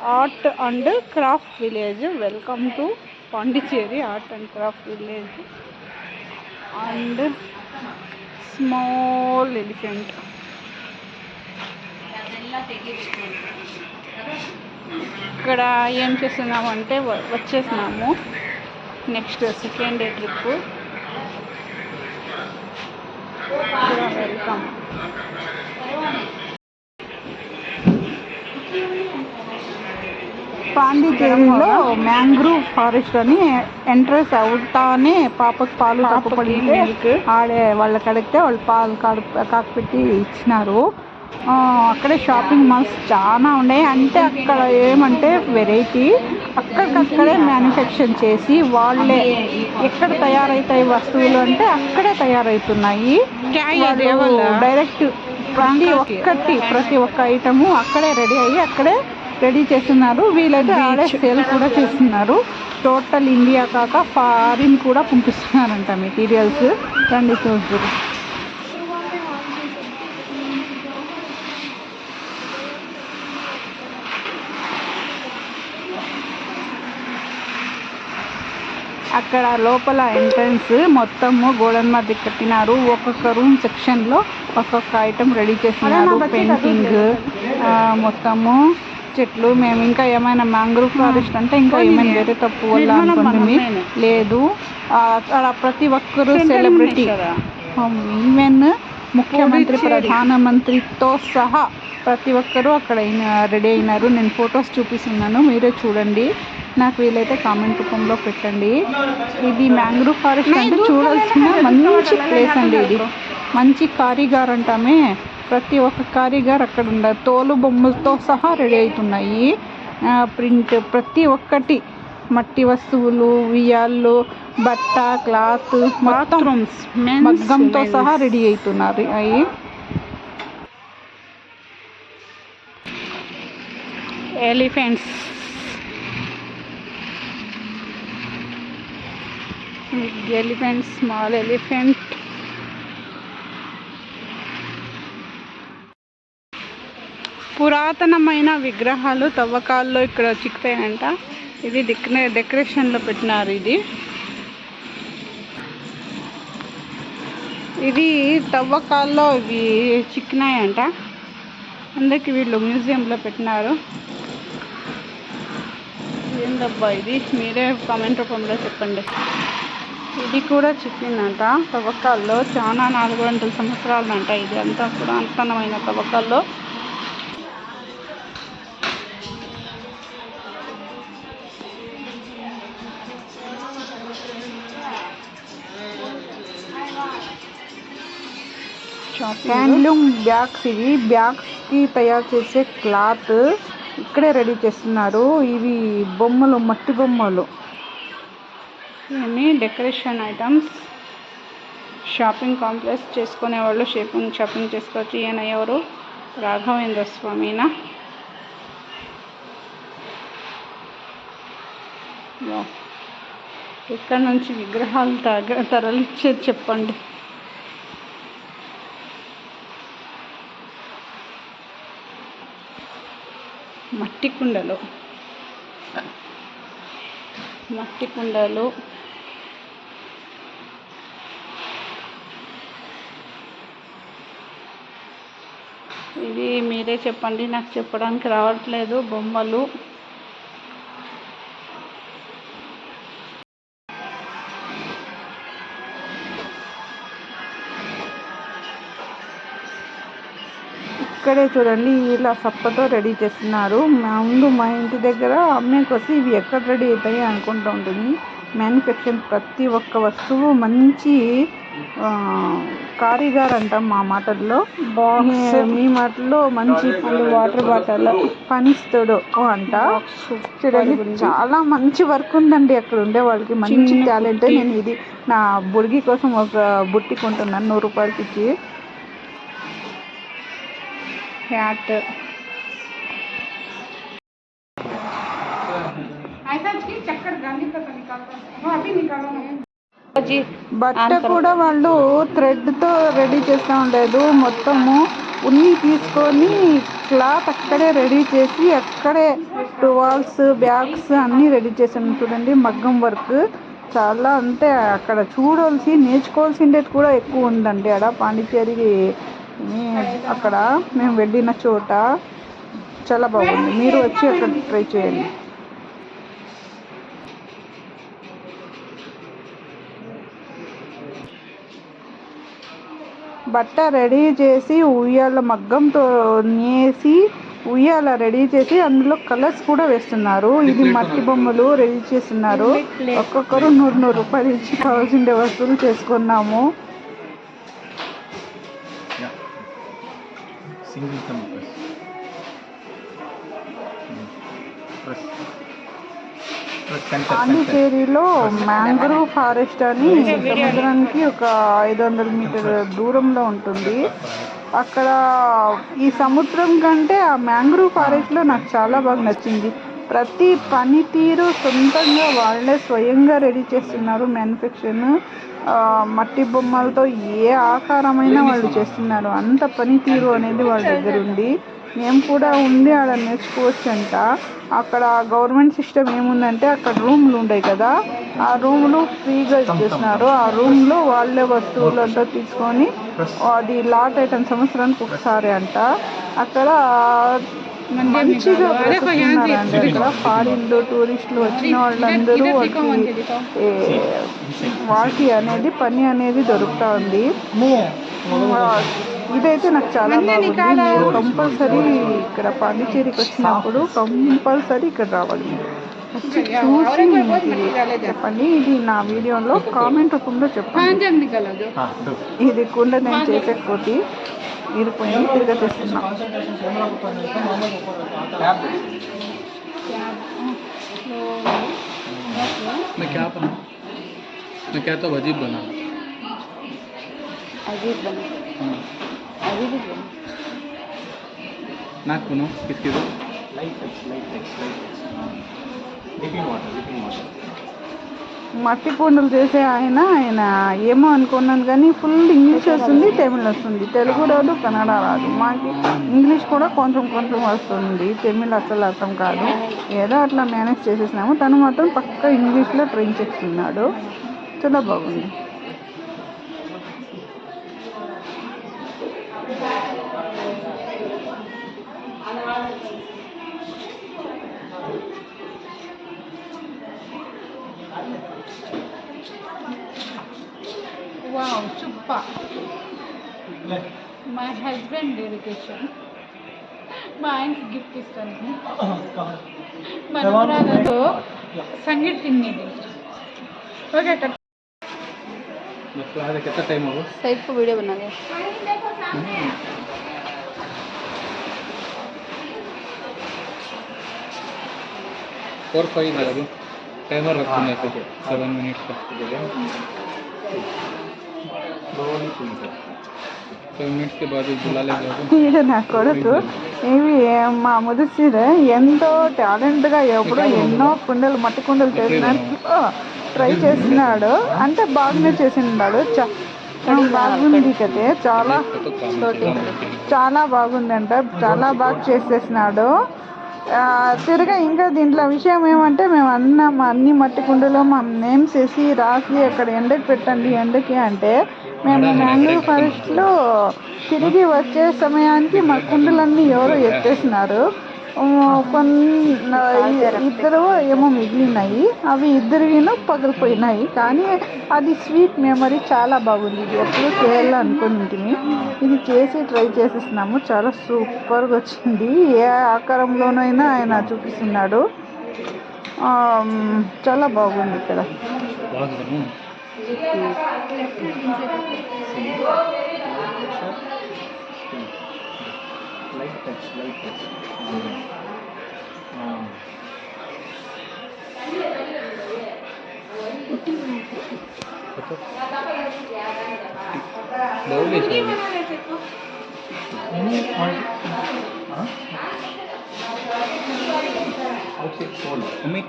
Art and craft village. Welcome to Pondicherry art and craft village. And small elephant. ఇక్కడ ఏం చేస్తున్నామంటే వ- వచ్చేసినాము. Next second day trip. Welcome. పాండిచేరిలో mangrove forest అని entrance అవుతానే పాపకు పాలు తప్పపడి మిల్క్ ఆడే వాళ్ళకి అడిగితే వాళ్ళు పాలు కాకపెట్టి ఇచ్చినారు. అక్కడే షాపింగ్ మాల్స్ చాలా ఉన్నాయి. అంటే అక్కడ ఏమంటే వెరైటీ అక్కడికక్కడే మ్యానుఫ్యాక్చర్ చేసి వాళ్ళే ఎక్కడ తయారవుతాయి వస్తువులు అంటే అక్కడే తయారవుతున్నాయి డైరెక్ట్ ప్రతి ఒక్కటి ప్రతి ఒక్క ఐటము అక్కడే రెడీ అయ్యి అక్కడే రెడీ చేస్తున్నారు. వీళ్ళైతే ఆడే సేల్ కూడా చేస్తున్నారు. టోటల్ ఇండియా కాక ఫారిన్ కూడా పంపిస్తున్నారంట మెటీరియల్స్ రండి చూద్దరు అక్కడ లోపల ఎంట్రన్స్ మొత్తము గోడల మధ్య కట్టినారు. ఒక్కొక్క రూమ్ సెక్షన్లో ఒక్కొక్క ఐటమ్ రెడీ చేస్తున్నారు. పెయింటింగ్ మొత్తము చెట్లు మేము ఇంకా ఏమైనా మ్యాంగ్రూవ్ ఫారెస్ట్ అంటే ఇంకా ఏమైనా వేరే తప్పు వల్ల అనుకుంటుంది లేదు. అక్కడ ప్రతి ఒక్కరు సెలబ్రిటీ ఈవెన్ ముఖ్యమంత్రి ప్రధానమంత్రితో సహా ప్రతి ఒక్కరూ అక్కడ రెడీ అయినారు. నేను ఫొటోస్ చూపిస్తున్నాను. మీరే చూడండి. నాకు వీలైతే కామెంట్ రూపంలో పెట్టండి. ఇది మ్యాంగ్రూవ్ ఫారెస్ట్ అంటే చూడాల్సిన మంచి ప్లేస్ అండి ఇది. మంచి కారీగార్ అంటామే. ప్రతి ఒక్క కారీగార్ అక్కడ ఉండాలి తోలు బొమ్మలతో సహా రెడీ అవుతున్నాయి. ప్రింట్ ప్రతి ఒక్కటి. మట్టి వస్తువులు ఉయ్యాళ్ళు బట్ట క్లాత్ మొత్తం మగ్గంతో సహా రెడీ అవుతున్నారు. అవి elephants big elephant small elephant పురాతనమైన విగ్రహాలు తవ్వకాల్లో ఇక్కడ చిక్కుతాయంట ఇది డెకరే డెకరేషన్లో పెట్టినారు ఇది. ఇది తవ్వకాల్లో ఇవి చిక్కినాయంట. అందుకే వీళ్ళు మ్యూజియంలో పెట్టినారు. ఏందబ్బా ఇది? మీరే కామెంట్ రూపంలో చెప్పండి. ఇది కూడా చిక్కిందంట. తవ్వకాల్లో చాలా నాలుగు వందల సంవత్సరాలంట. ఇది అంతా పురాతనమైన తవ్వకాల్లో హ్యాండ్లూమ్ బ్యాగ్స్ ఇవి. బ్యాగ్స్కి తయారు చేసే క్లాత్ ఇక్కడే రెడీ చేస్తున్నారు. ఇవి బొమ్మలు మట్టి బొమ్మలు. ఇవన్నీ డెకరేషన్ ఐటమ్స్. షాపింగ్ కాంప్లెక్స్ చేసుకునే వాళ్ళు షాపింగ్ షాపింగ్ చేసుకోవచ్చు. ఈయన ఎవరు? రాఘవేంద్ర స్వామినా. ఇక్కడ నుంచి విగ్రహాలు తగ తరలిచ్చేది చెప్పండి. మట్టి కుండలు. మట్టి కుండలు. ఇది మీరే చెప్పండి నాకు చెప్పడానికి రావట్లేదు. బొమ్మలు. ఇక్కడే చూడండి ఇలా సప్పతో రెడీ చేస్తున్నారు. ముందు మా ఇంటి దగ్గర వస్తే ఇవి ఎక్కడ రెడీ అవుతాయి అనుకుంటూ ఉంటుంది. మ్యానుఫ్యాక్చర్ ప్రతి ఒక్క వస్తువు మంచి ఆ, కారీగార్ అంటాం మా మాటల్లో. మీ మాటల్లో మంచి వాటర్ బాటిల్ పనిస్తాడు అంట. చూడండి చాలా మంచి వర్క్ ఉందండి అక్కడ ఉండే వాళ్ళకి. మంచి టాలెంట్ నేను ఇది నా బుడిగి కోసం ఒక బుట్టి కొంటున్నాను నూరు రూపాయలకి ఇచ్చి. హ్యాట్ బట్ట కూడా వాళ్ళు థ్రెడ్తో రెడీ చేస్తూ ఉండేది. మొత్తము ఉన్ని తీసుకొని క్లాత్ అక్కడే రెడీ చేసి అక్కడే టువాల్స్ బ్యాగ్స్ అన్నీ రెడీ చేసాను చూడండి మగ్గం వర్క్. చాలా అంటే అక్కడ చూడాల్సి నేర్చుకోవాల్సిండేది కూడా ఎక్కువ ఉందండి. అక్కడ పాండిచ్చేరి అక్కడ మేము వెళ్ళిన చోట చాలా బాగుంది. మీరు వచ్చి అక్కడ ట్రై చేయండి. బట్ట రెడీ చేసి ఉయ్యాల మగ్గంతో నేసి ఉయ్యాల రెడీ చేసి అందులో కలర్స్ కూడా వేస్తున్నారు. ఇది మట్టి బొమ్మలు రెడీ చేస్తున్నారు. ఒక్కొక్కరు నూరు నూరు రూపాయలు ఇచ్చి కావాల్సిన వస్తువులు చేసుకున్నాము. Press. Press center, center. పాండిచేరిలో మ్యాంగ్రూవ్ ఫారెస్ట్ అని సముద్రానికి ఒక ఐదు వందల మీటర్ దూరంలో ఉంటుంది. అక్కడ ఈ సముద్రం కంటే ఆ మ్యాంగ్రూవ్ ఫారెస్ట్లో నాకు చాలా బాగా నచ్చింది. ప్రతి పనితీరు సొంతంగా వాళ్ళే స్వయంగా రెడీ చేస్తున్నారు మ్యానుఫ్యాక్చర్ మట్టి బొమ్మలతో ఏ ఆకారమైనా వాళ్ళు చేస్తున్నారు. అంత పనితీరు అనేది వాళ్ళ దగ్గర ఉంది. మేము కూడా ఉండి ఆడ నేర్చుకోవచ్చు అంట అక్కడ గవర్నమెంట్ సిస్టమ్ ఏముందంటే అక్కడ రూమ్లు ఉంటాయి కదా ఆ రూమ్లు ఫ్రీగా ఇచ్చేస్తున్నారు. ఆ రూమ్లో వాళ్ళే వస్తువులు అంతా తీసుకొని అది లాట్ ఐటమ్ సంవత్సరానికి ఒకసారి అంట. అక్కడ అక్కడ ఫారిన్లు టూరిస్టులు వచ్చిన వాళ్ళందరూ వాళ్ళకి అనేది పని అనేది దొరుకుతా ఉంది. ఇదైతే నాకు చాలా బాగుంది. మీరు కంపల్సరీ ఇక్కడ పాండిచేరికి వచ్చినప్పుడు కంపల్సరీ ఇక్కడ రావాలి వచ్చి చూసి ఇది చెప్పండి. ఇది నా వీడియోలో కామెంట్ రూపంలో చెప్పండి. ఇది కుండ నేను చేసే కోటి ఇరిపోయింది తిరిగి తెస్తున్నా Tab. मैं क्या बना मैं क्या तो अजीब बना అజీబ్ బన్ हाँ। అజీబ్ బన్ नाक बनो किसकी तो Light touch, light touch, light touch. Ah. మట్టి కుండలు చేసే ఆయన ఆయన ఏమో అనుకున్నాను కానీ ఫుల్ ఇంగ్లీష్ వస్తుంది తమిళ్ వస్తుంది. తెలుగు రాదు కన్నడ రాదు. మాకు ఇంగ్లీష్ కూడా కొంచెం కొంచెం వస్తుంది. తమిళ్ అసలు అర్థం కాదు. ఏదో అట్లా మేనేజ్ చేసేసినాము. తను మాత్రం పక్క ఇంగ్లీష్లో ట్రైన్ చేస్తున్నాడు. చాలా బాగుంది. papa my husband dedication my gift is ಮನೋರಾಗದು ಸಂಗೀತ ತಿನ್ನಿದೆ ಓಕೆ ಸೈಡ್ को वीडियो बना दे फोर फाइव टाइमर रखना है सेवन मिनट्स का కొడుకు? ఇవి మా ముదిసిరు ఎంతో టాలెంట్గా ఎప్పుడో ఎన్నో కుండలు మట్టి కుండలు చేసినట్లు ట్రై చేసినాడు అంటే బాగానే చేసినాడు బాగుంది కదే. చాలా చాలా బాగుందంట. చాలా బాగా చేసేసినాడు. తిరిగా ఇంకా దీంట్లో విషయం ఏమంటే మేము అన్నాం అన్ని మట్టి కుండలో మా నేమ్స్ వేసి రాసి అక్కడ ఎండకి పెట్టండి ఎండకి అంటే మేము మ్యాంగ్రూవ్ ఫారెస్ట్లో తిరిగి వచ్చే సమయానికి మా కుండలన్నీ ఎవరో ఎత్తేసినారు. కొన్ని ఇద్దరు ఏమో మిగిలినాయి. అవి ఇద్దరివిను పగిలిపోయినాయి. కానీ అది స్వీట్ మెమరీ చాలా బాగుంది. ఇది ఎప్పుడు చేయాలి అనుకుంటుంది ఇది చేసి ట్రై చేసేసినాము. చాలా సూపర్గా వచ్చింది. ఏ ఆకారంలోనైనా ఆయన చూపిస్తున్నాడు. చాలా బాగుంది ఇక్కడ. Light touch light touch Outside shoulder. Umi,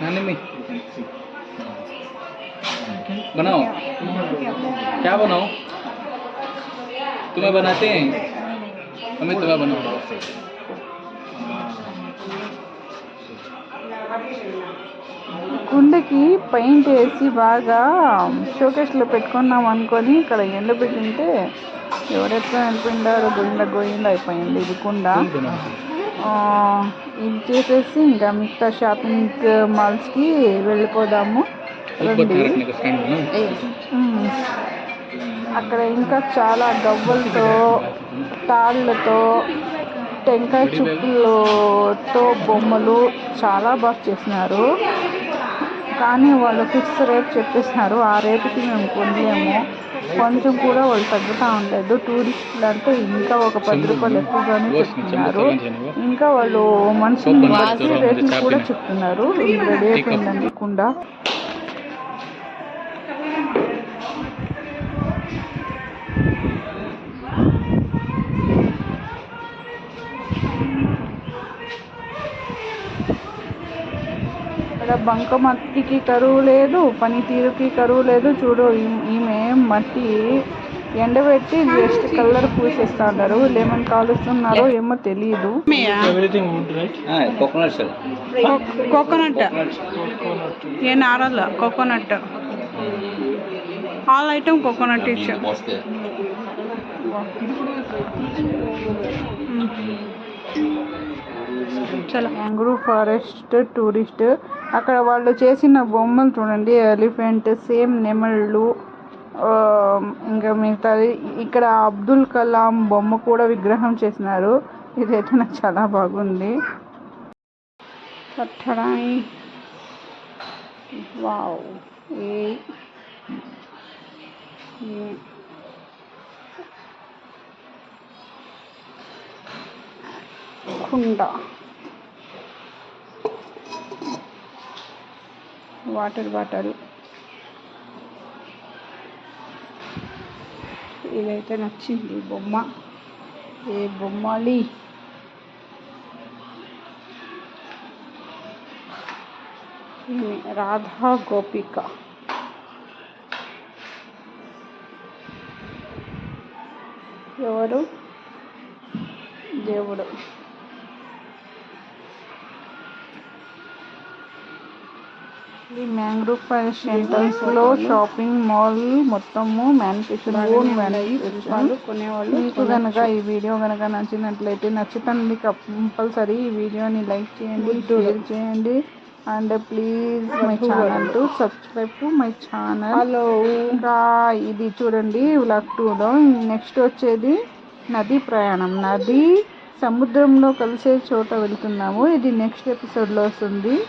Nanimi, you can. बनाओ क्या बनाओ तुम्हें बनाते हैं हमें तुम्हें बनाओ కుండకి పెయింట్ వేసి బాగా షోకేస్లో పెట్టుకున్నాం అనుకొని ఇక్కడ ఎండబెట్టింటే ఎవరెట్లా వెళ్ళిపోయిండారు గోయింద గోయింద అయిపోయింది ఇది కుండ ఆ, ఇది చేసేసి ఇంకా మిగతా షాపింగ్ మాల్స్కి వెళ్ళిపోదాము అక్కడ ఇంకా చాలా గవ్వలతో తాళ్ళతో టెంకాయ చుక్కలతో బొమ్మలు చాలా బాగా చేసినారు. కానీ వాళ్ళు ఫిక్స్ రేట్ చెప్పేసినారు ఆ రేటుకి మేము కొనలేము. కొంచెం కూడా వాళ్ళు తగ్గుతూ ఉండలేదు. టూరిస్టులు అంటే ఇంకా ఒక పది రూపాయలు ఎక్కువగానే చెప్తున్నారు. ఇంకా వాళ్ళు మనుషులు రేట్లు కూడా చెప్తున్నారు. రేట్ ఏంటనుకుండా కదా బంకమట్టికి కరువు లేదు పనితీరుకి కరువు లేదు. చూడు ఈమె మట్టి ఎండబెట్టి జస్ట్ కలర్ పూసేస్తాండారు. లెమన్ కాలుస్తున్నారో ఏమో తెలియదు కోకోనట్ ఏ నారల్ coconut all item coconut issue mangrove forest tourist అక్కడ వాళ్ళు చేసిన బొమ్మలు చూడండి ఎలిఫెంట్ సేమ్ నెమళ్ళు ఇంకా మిగతాది. ఇక్కడ అబ్దుల్ కలాం బొమ్మ కూడా విగ్రహం చేసినారు. ఇదైతే నాకు చాలా బాగుంది. కట్టడాయి వావ్. ఏ. కుండ వాటర్ బాటిల్ ఇదైతే నచ్చింది బొమ్మ. ఏ బొమ్మలి? రాధా గోపిక. ఎవరు? దేవుడు. ఫారెస్ట్ ఎంట్రన్స్లో షాపింగ్ మాల్ మొత్తము మ్యానుఫ్యాక్చరింగ్ మీకు కనుక ఈ వీడియో కనుక నచ్చినట్లయితే నచ్చుతుంది కంపల్సరీ ఈ వీడియోని లైక్ చేయండి షేర్ చేయండి. And please my channel to subscribe to my channel. Hello ఇంకా ఇది చూడండి వ్లాగ్ టూలో. నెక్స్ట్ వచ్చేది నది ప్రయాణం. నది సముద్రంలో కలిసే చోట వెళ్తున్నాము. ఇది నెక్స్ట్ ఎపిసోడ్లో వస్తుంది.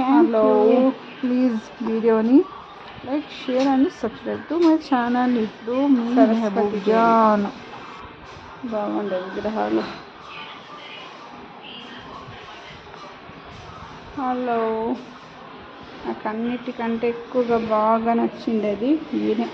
హలో ప్లీజ్ వీడియోని like share and subscribe to my channel ఇప్పుడు జాన్ బాగుండే విగ్రహాలు. హలో నాకు అన్నిటికంటే ఎక్కువగా బాగా నచ్చింది అది. ఈయనే